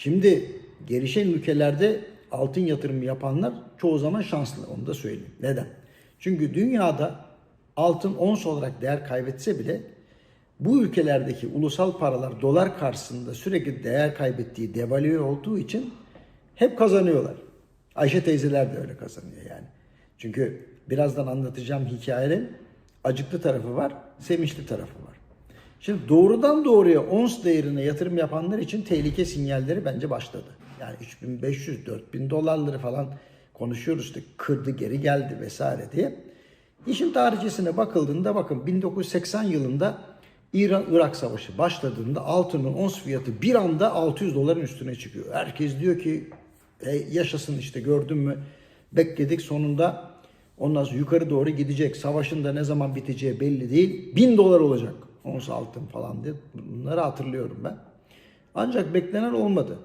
Şimdi gelişen ülkelerde altın yatırımı yapanlar çoğu zaman şanslı. Onu da söyleyeyim. Neden? Çünkü dünyada altın ons olarak değer kaybetse bile bu ülkelerdeki ulusal paralar dolar karşısında sürekli değer kaybettiği, devalüe olduğu için hep kazanıyorlar. Ayşe teyzeler de öyle kazanıyor yani. Çünkü birazdan anlatacağım hikayenin acıklı tarafı var, sevinçli tarafı var. Şimdi doğrudan doğruya ons değerine yatırım yapanlar için tehlike sinyalleri bence başladı. Yani 3500, 4000 dolarları falan konuşuyoruz işte kırdı geri geldi vesaire diye. İşin tarihçesine bakıldığında bakın 1980 yılında İran-Irak savaşı başladığında altının ons fiyatı bir anda 600 doların üstüne çıkıyor. Herkes diyor ki e, yaşasın işte gördün mü bekledik sonunda ondan sonra yukarı doğru gidecek. Savaşın da ne zaman biteceği belli değil. 1000 dolar olacak ons altın falan diye bunları hatırlıyorum ben. Ancak beklenen olmadı.